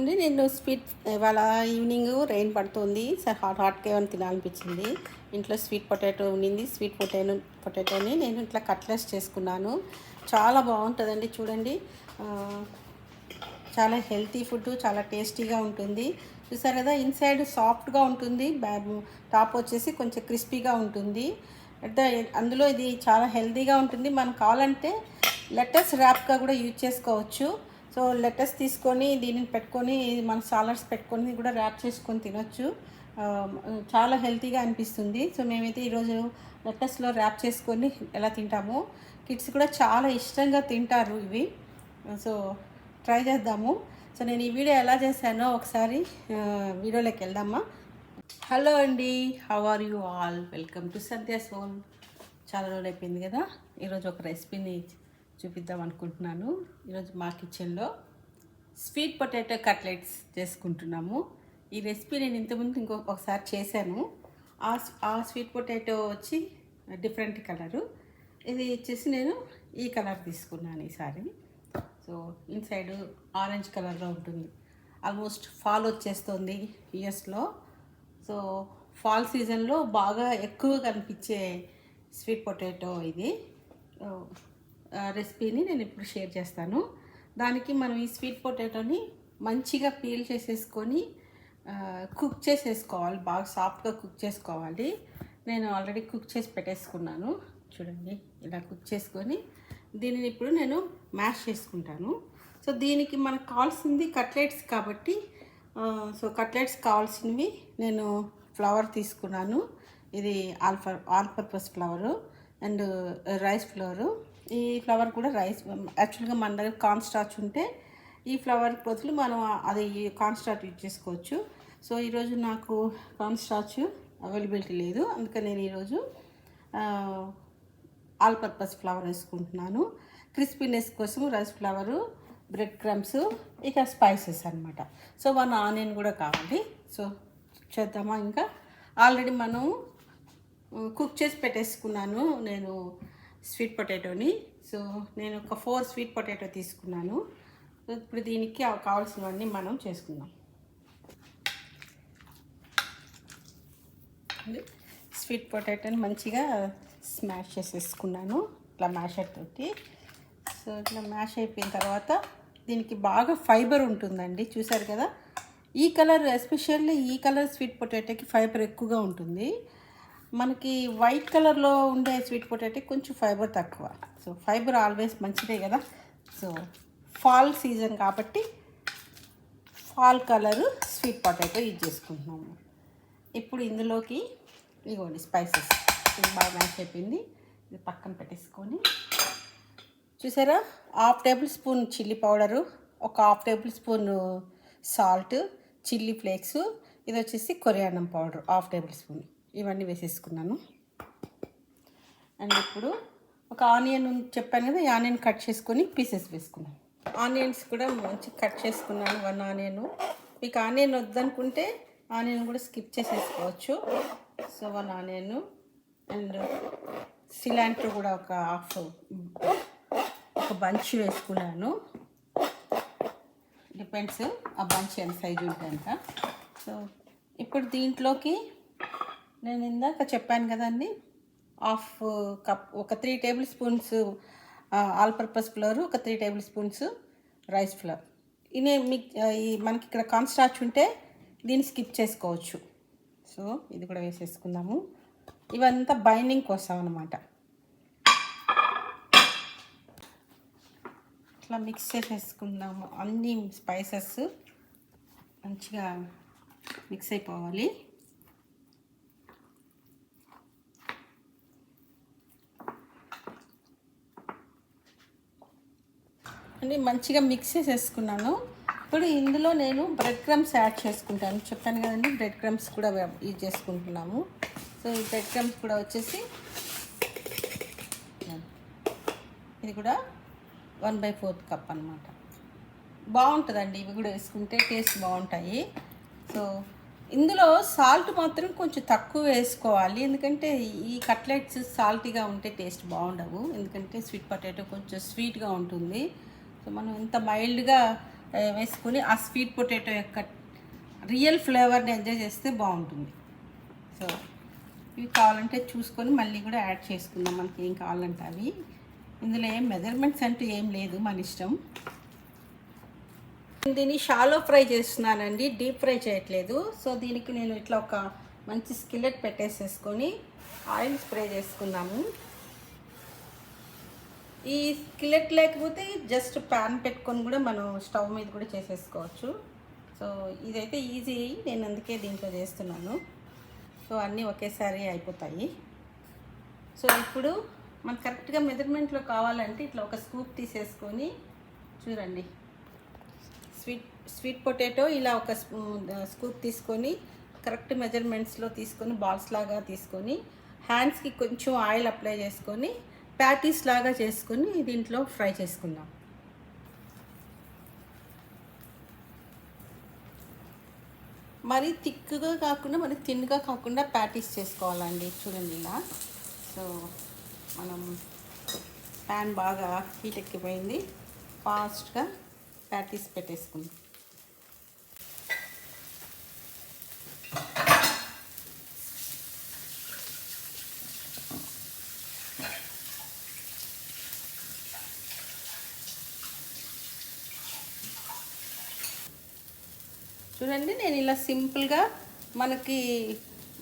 అండి నేను స్వీట్ ఇవాళ ఈవినింగ్ రెయిన్ పడుతుంది. సార్ హాట్ హాట్గా ఏమైనా తినాలనిపించింది. ఇంట్లో స్వీట్ పొటాటో ఉండింది. స్వీట్ పొటాటో పొటాటోని నేను ఇట్లా కట్లెస్ చేసుకున్నాను. చాలా బాగుంటుందండి చూడండి. చాలా హెల్తీ ఫుడ్ చాలా టేస్టీగా ఉంటుంది. చూసారు కదా ఇన్సైడ్ సాఫ్ట్గా ఉంటుంది. టాప్ వచ్చేసి కొంచెం క్రిస్పీగా ఉంటుంది. అందులో ఇది చాలా హెల్తీగా ఉంటుంది. మనం కావాలంటే లెటర్స్ ర్యాప్గా కూడా యూజ్ చేసుకోవచ్చు. సో లెటర్స్ తీసుకొని దీనిని పెట్టుకొని మన సాలడ్స్ పెట్టుకొని కూడా ర్యాప్ చేసుకొని తినొచ్చు. Um, చాలా హెల్తీగా అనిపిస్తుంది. సో మేమైతే ఈరోజు లెటర్స్లో ర్యాప్ చేసుకొని ఎలా తింటాము కిడ్స్ కూడా చాలా ఇష్టంగా తింటారు ఇవి. సో ట్రై చేద్దాము. సో నేను ఈ వీడియో ఎలా చేశానో ఒకసారి వీడియోలోకి వెళ్దామా? హలో అండి how are you all welcome to Sandhya సోన్ చాలా రోజులు అయిపోయింది కదా ఈరోజు ఒక రెసిపీని చూపిద్దాం అనుకుంటున్నాను. ఈరోజు మా కిచెన్లో స్వీట్ పొటాటో కట్లెట్స్ చేసుకుంటున్నాము. ఈ రెసిపీ నేను ఇంతకుముందు ఇంకో ఒకసారి చేశాను. ఆ ఆ స్వీట్ పొటాటో వచ్చి డిఫరెంట్ కలరు. ఇది వచ్చేసి నేను ఈ కలర్ తీసుకున్నాను ఈసారి. సో ఇన్సైడ్ ఆరెంజ్ కలర్లో ఉంటుంది. ఆల్మోస్ట్ ఫాల్ వచ్చేస్తుంది ఇయర్స్లో సో ఫాల్ సీజన్లో బాగా ఎక్కువ కనిపించే స్వీట్ పొటాటో ఇది. రెసిపీని నేను ఇప్పుడు షేర్ చేస్తాను. దానికి మనం ఈ స్వీట్ పొటాటోని మంచిగా పీల్ చేసేసుకొని కుక్ చేసేసుకోవాలి. బాగా సాఫ్ట్గా కుక్ చేసుకోవాలి. నేను ఆల్రెడీ కుక్ చేసి పెట్టేసుకున్నాను. చూడండి ఇలా కుక్ చేసుకొని దీనిని ఇప్పుడు నేను మ్యాష్ చేసుకుంటాను. సో దీనికి మనకు కావాల్సింది కట్లెట్స్ కాబట్టి సో కట్లెట్స్ కావాల్సినవి నేను ఫ్లవర్ తీసుకున్నాను. ఇది ఆల్ఫర్ all purpose flour and rice flour ఈ ఫ్లవర్ కూడా రైస్ యాక్చువల్గా మన దగ్గర కార్న్ స్టార్చ్ ఉంటే ఈ ఫ్లవర్ బదులు మనం అది కార్న్ స్టార్చ్ యూజ్ చేసుకోవచ్చు. సో ఈరోజు నాకు కార్న్ స్టార్చ్ అవైలబిలిటీ లేదు. అందుకని నేను ఈరోజు ఆల్ పర్పస్ ఫ్లవర్ వేసుకుంటున్నాను. క్రిస్పీనెస్ కోసం రైస్ ఫ్లవరు బ్రెడ్ క్రమ్స్ ఇక స్పైసెస్ అనమాట సో వన్ ఆనియన్ కూడా కావాలి. సో చేద్దామా ఇంకా? ఆల్రెడీ మనం కుక్ చేసి పెట్టేసుకున్నాను నేను స్వీట్ పొటాటోని. సో నేను ఒక ఫోర్ స్వీట్ పొటాటో తీసుకున్నాను. ఇప్పుడు దీనికి కావాల్సినవన్నీ మనం చేసుకుందాం. స్వీట్ పొటాటోని మంచిగా స్మాష్ చేసేసుకున్నాను ఇట్లా మ్యాషర్ తోటి. సో ఇట్లా మ్యాష్ అయిపోయిన తర్వాత దీనికి బాగా ఫైబర్ ఉంటుందండి చూసారు కదా? ఈ కలర్ ఎస్పెషల్లీ ఈ కలర్ స్వీట్ పొటాటోకి ఫైబర్ ఎక్కువగా ఉంటుంది. మనకి వైట్ కలర్లో ఉండే స్వీట్ పొటాటో కొంచెం ఫైబర్ తక్కువ. సో ఫైబర్ ఆల్వేస్ మంచిదే కదా. సో ఫాల్ సీజన్ కాబట్టి fall colour sweet potato use చేసుకుంటున్నాము. ఇప్పుడు ఇందులోకి ఇదిగోండి స్పైసెస్. ఇది బాగా మ్యాచ్ అయిపోయింది. ఇది పక్కన పెట్టేసుకొని చూసారా? Half tablespoon chilli powder ఒక half tablespoon salt chilli flakes ఇది వచ్చేసి కొరియానం పౌడర్ హాఫ్ టేబుల్ స్పూన్. ఇవన్నీ వేసేసుకున్నాను. అండ్ ఇప్పుడు ఒక ఆనియన్ చెప్పాను కదా ఈ ఆనియన్ కట్ చేసుకొని పీసెస్ వేసుకున్నాను. ఆనియన్స్ కూడా మంచి కట్ చేసుకున్నాను వన్ ఆనియన్. మీకు ఆనియన్ వద్దనుకుంటే ఆనియన్ కూడా స్కిప్ చేసేసుకోవచ్చు. So one onion. And cilantro కూడా ఒక హాఫ్ ఒక బంచ్ వేసుకున్నాను. డిపెండ్స్ ఆ బంచ్ ఎంత సైజు ఉంటుందంట సో ఇప్పుడు దీంట్లోకి నేను ఇందాక చెప్పాను కదండి హాఫ్ కప్ ఒక three tablespoons all purpose flour ఒక three tablespoons rice flour. ఇనే మీకు ఈ మనకి ఇక్కడ కార్న్ ఉంటే దీన్ని స్కిప్ చేసుకోవచ్చు. సో ఇది కూడా వేసేసుకుందాము. ఇవంతా బైండింగ్ కోసం అనమాట ఇట్లా మిక్స్ చేసేసుకుందాము. అన్ని స్పైసెస్ మంచిగా మిక్స్ అయిపోవాలి. చూడండి మంచిగా మిక్స్ చేసేసుకున్నాను. ఇప్పుడు ఇందులో నేను బ్రెడ్ క్రమ్స్ యాడ్ చేసుకుంటాను. చెప్పాను కదండి బ్రెడ్ క్రమ్స్ కూడా యూజ్ చేసుకుంటున్నాము. సో ఈ బ్రెడ్ క్రమ్స్ కూడా వచ్చేసి ఇది కూడా వన్ బై ఫోర్త్ కప్ అనమాట బాగుంటుందండి ఇవి కూడా వేసుకుంటే టేస్ట్ బాగుంటాయి. సో ఇందులో సాల్ట్ మాత్రం కొంచెం తక్కువ వేసుకోవాలి. ఎందుకంటే ఈ కట్లెట్స్ సాల్టీగా ఉంటే టేస్ట్ బాగుండవు. ఎందుకంటే స్వీట్ పొటాటో కొంచెం స్వీట్గా ఉంటుంది. సో మనం ఇంత మైల్డ్గా వేసుకుని వేసుకొని ఆ స్వీట్ పొటాటో యొక్క రియల్ ఫ్లేవర్ని ఎంజాయ్ చేస్తే బాగుంటుంది. సో ఇవి కావాలంటే చూసుకొని మళ్ళీ కూడా యాడ్ చేసుకుందాం. మనకి ఏం కావాలంటే అవి. ఇందులో ఏం మెజర్మెంట్స్ అంటూ ఏం లేదు మన ఇష్టం. దీన్ని షాలో ఫ్రై చేస్తున్నానండి. డీప్ ఫ్రై చేయట్లేదు. సో దీనికి నేను ఇట్లా ఒక మంచి స్కిల్లెట్ పెట్టేసేసుకొని ఆయిల్ స్ప్రే చేసుకున్నాము ఈ స్కిల్లెట్ లేకపోతే జస్ట్ ప్యాన్ పెట్టుకొని కూడా మనం స్టవ్ మీద కూడా చేసేసుకోవచ్చు. సో ఇదైతే ఈజీ నేను అందుకే దీంట్లో చేస్తున్నాను. సో అన్నీ ఒకేసారి అయిపోతాయి. సో ఇప్పుడు మనకు కరెక్ట్గా మెజర్మెంట్లో కావాలంటే ఇట్లా ఒక స్కూప్ తీసేసుకొని చూడండి. స్వీట్ స్వీట్ పొటాటో ఇలా ఒక స్కూప్ తీసుకొని కరెక్ట్ మెజర్మెంట్స్లో తీసుకొని బాల్స్ లాగా తీసుకొని హ్యాండ్స్కి కొంచెం ఆయిల్ అప్లై చేసుకొని ప్యాటీస్ లాగా చేసుకొని దీంట్లో ఫ్రై చేసుకుందాం. మరి థిక్గా కాకుండా మరి థిన్గా కాకుండా ప్యాటీస్ చేసుకోవాలండి. చూడండి ఇలా. సో మనం ప్యాన్ బాగా హీట్ ఎక్కిపోయింది. ఫాస్ట్గా ప్యాటీస్ పెట్టేసుకుందాం. చూడండి నేను ఇలా సింపుల్గా మనకి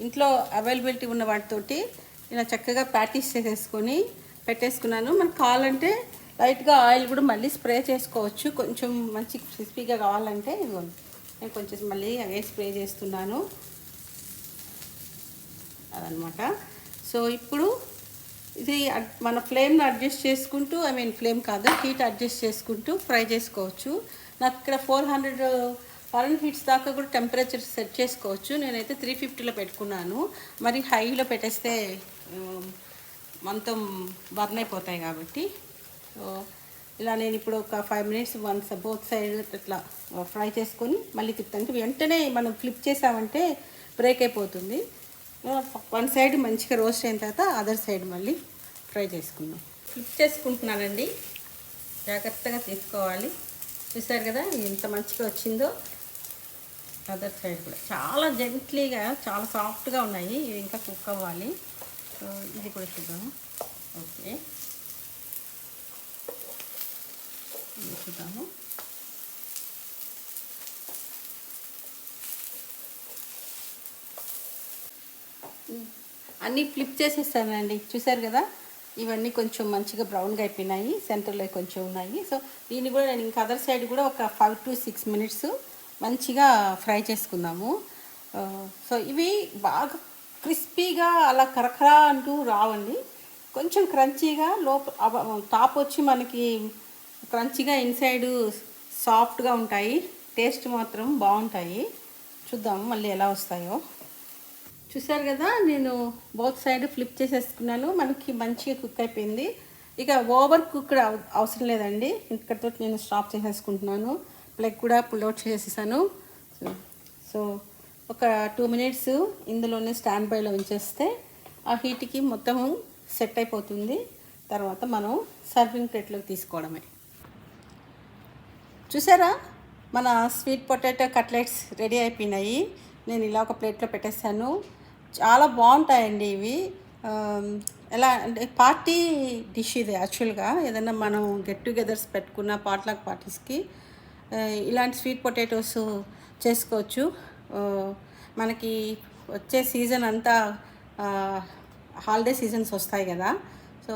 ఇంట్లో అవైలబిలిటీ ఉన్న వాటితోటి ఇలా చక్కగా ప్యాటీస్ చేసేసుకొని పెట్టేసుకున్నాను. మనకు కావాలంటే లైట్గా ఆయిల్ కూడా మళ్ళీ స్ప్రే చేసుకోవచ్చు. కొంచెం మంచి క్రిస్పీగా కావాలంటే ఇదిగోండి నేను కొంచెం మళ్ళీ అవే స్ప్రే చేస్తున్నాను. అదనమాట. సో ఇప్పుడు ఇది అడ్- మన ఫ్లేమ్ని అడ్జస్ట్ చేసుకుంటూ ఐ మీన్ ఫ్లేమ్ కాదు హీట్ అడ్జస్ట్ చేసుకుంటూ ఫ్రై చేసుకోవచ్చు. నాకు ఇక్కడ ఫోర్ హండ్రెడ్ ఫారెన్ హీట్స్ దాకా కూడా టెంపరేచర్ సెట్ చేసుకోవచ్చు. నేనైతే త్రీ ఫిఫ్టీలో పెట్టుకున్నాను. మరి హైలో పెట్టేస్తే మొత్తం బర్న్ అయిపోతాయి కాబట్టి. సో ఇలా నేను ఇప్పుడు ఒక five minutes once both side ఇట్లా ఫ్రై చేసుకొని మళ్ళీ తిప్పుతాను. వెంటనే మనం ఫ్లిప్ చేసామంటే బ్రేక్ అయిపోతుంది. వన్ సైడ్ మంచిగా రోస్ట్ అయిన తర్వాత అదర్ సైడ్ మళ్ళీ ఫ్రై చేసుకుందాం. ఫ్లిప్ చేసుకుంటున్నానండి. జాగ్రత్తగా తీసుకోవాలి. చూసారు కదా ఎంత మంచిగా వచ్చిందో. అదర్ సైడ్ కూడా. చాలా జెంట్లీగా చాలా సాఫ్ట్గా ఉన్నాయి. ఇవి ఇంకా కుక్ అవ్వాలి. సో ఇది కూడా చూద్దాము. ఓకే. ఇది చూద్దాము. అన్నీ ఫ్లిప్ చేసేస్తానండి. చూసారు కదా? ఇవన్నీ కొంచెం మంచిగా బ్రౌన్గా అయిపోయినాయి. సెంటర్లో కొంచెం ఉన్నాయి. సో దీన్ని కూడా నేను ఇంకా అదర్ సైడ్ కూడా ఒక ఫైవ్ టు సిక్స్ మినిట్స్ మంచిగా ఫ్రై చేసుకుందాము. సో ఇవి బాగా క్రిస్పీగా అలా కరకరా అంటూ రావండి. కొంచెం క్రంచీగా లోప టాప్ వచ్చి మనకి క్రంచీగా ఇన్సైడ్ సాఫ్ట్గా ఉంటాయి. టేస్ట్ మాత్రం బాగుంటాయి. చూద్దాము మళ్ళీ ఎలా వస్తాయో. చూసారు కదా నేను బోత్ సైడ్ ఫ్లిప్ చేసేసుకున్నాను. మనకి మంచిగా కుక్ అయిపోయింది. ఇక ఓవర్ కుక్ అవసరం లేదండి. ఇక్కడితో నేను స్టాప్ చేసేసుకుంటున్నాను. ప్లగ్ కూడా పుల్ అవుట్ చేసేసాను. సో ఒక టూ మినిట్స్ ఇందులోనే స్టాండ్ బైలో ఉంచేస్తే ఆ హీట్కి మొత్తం సెట్ అయిపోతుంది. తర్వాత మనం సర్వింగ్ ప్లేట్లోకి తీసుకోవడమే. చూసారా? మన స్వీట్ పొటాటో కట్లెట్స్ రెడీ అయిపోయినాయి. నేను ఇలా ఒక ప్లేట్లో పెట్టేశాను. చాలా బాగుంటాయండి ఇవి. ఎలా అంటే పార్టీ డిష్ ఇది యాక్చువల్గా. ఏదైనా మనం గెట్ టుగెదర్స్ పెట్టుకున్న పాట్లాక్ పార్టీస్కి ఇలాంటి స్వీట్ పొటాటోస్ చేసుకోవచ్చు. మనకి వచ్చే సీజన్ అంతా హాలిడే సీజన్స్ వస్తాయి కదా. సో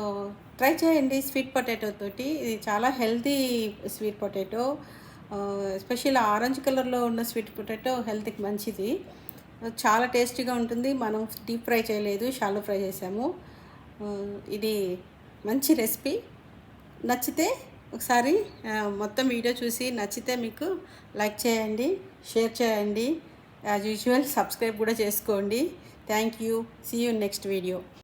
ట్రై చేయండి స్వీట్ పొటాటో తోటి. ఇది చాలా healthy sweet potato. Special orange కలర్లో ఉన్న స్వీట్ పొటాటో హెల్త్కి మంచిది. చాలా టేస్టీగా ఉంటుంది. మనం డీప్ ఫ్రై చేయలేదు షాలో ఫ్రై చేసాము. ఇది మంచి రెసిపీ. నచ్చితే ఒకసారి మొత్తం వీడియో చూసి నచ్చితే మీకు లైక్ చేయండి షేర్ చేయండి. యాజ్ యూజువల్ సబ్స్క్రైబ్ కూడా చేసుకోండి. Thank you. See you next video